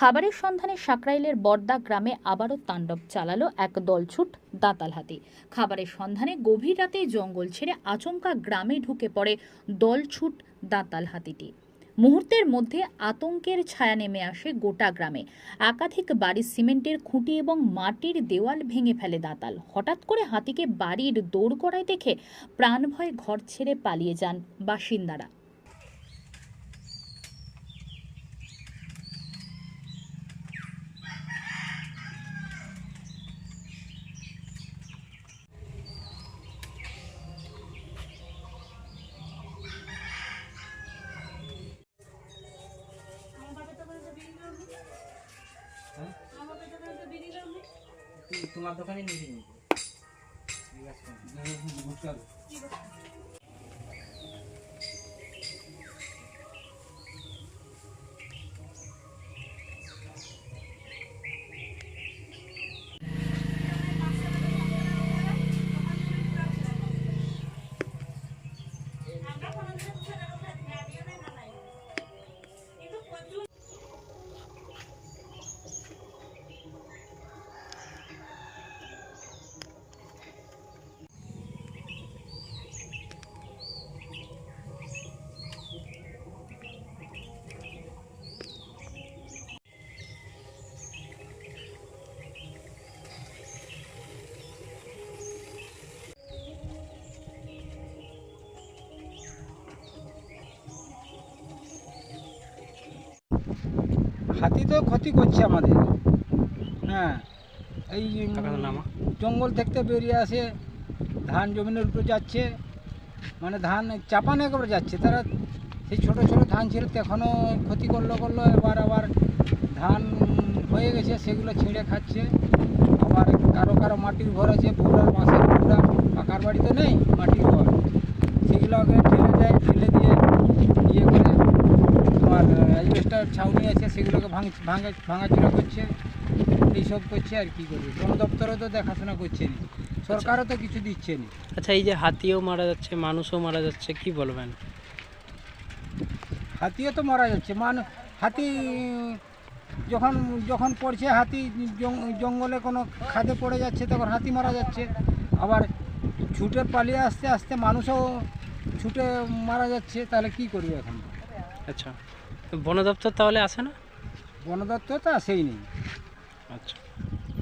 খাবারের সন্ধানে সাকরাইলের বর্দা গ্রামে আবারও তাণ্ডব চালালো এক দলছুট দাঁতাল হাতি। খাবারের সন্ধানে গভীর রাতে জঙ্গল ছেড়ে আচমকা গ্রামে ঢুকে পড়ে দলছুট দাঁতাল হাতিটি। মুহূর্তের মধ্যে আতঙ্কের ছায়া নেমে আসে গোটা গ্রামে। একাধিক বাড়ির সিমেন্টের খুঁটি এবং মাটির দেওয়াল ভেঙে ফেলে দাঁতাল। হঠাৎ করে হাতিকে বাড়ির দৌড় করায় দেখে প্রাণভয়ে ঘর ছেড়ে পালিয়ে যান বাসিন্দারা। তোমার দোকানে নিবি নি হাতি তো ক্ষতি করছে আমাদের। হ্যাঁ এই জঙ্গল থেকে বেরিয়ে আসে ধান জমিনের উপরে যাচ্ছে মানে ধান চাপানো একেবারে যাচ্ছে। তারা সেই ছোট ছোট ধান ছিল এখনও ক্ষতি করল করল এবার আবার ধান হয়ে গেছে সেগুলো ছিঁড়ে খাচ্ছে। আবার কারও কারও মাটির ঘর আছে পুরা বাঁশের পুরা পাকার বাড়ি তো নেই মাটির ঘর। সেগুলো আগে ঠেলে দেয় ঠেলে দিয়ে ইয়ে করে তোমার অ্যাজবেস্টার ছাউনি আছে সেগুলোকে ভাঙ ভাঙা ভাঙাচোরা করছে এইসব করছে আর কি করবে? বন দপ্তরও তো দেখাশোনা করছে না। সরকারও তো কিছু দিচ্ছে না। আচ্ছা এই যে হাতিও মারা যাচ্ছে মানুষও মারা যাচ্ছে কি বলবেন? হাতিও তো মারা যাচ্ছে। মান হাতি যখন যখন পড়ছে হাতি জঙ্গলে কোনো খাদে পড়ে যাচ্ছে তখন হাতি মারা যাচ্ছে। আবার ছুটে পালিয়ে আসতে আসতে মানুষও ছুটে মারা যাচ্ছে তাহলে কি করবে এখন? আচ্ছা বন দপ্তর তাহলে আসে না? বন দপ্তর তো আসেই নেই। আচ্ছা।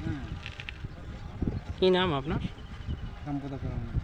হ্যাঁ। কি নাম আপনার? সম্পদ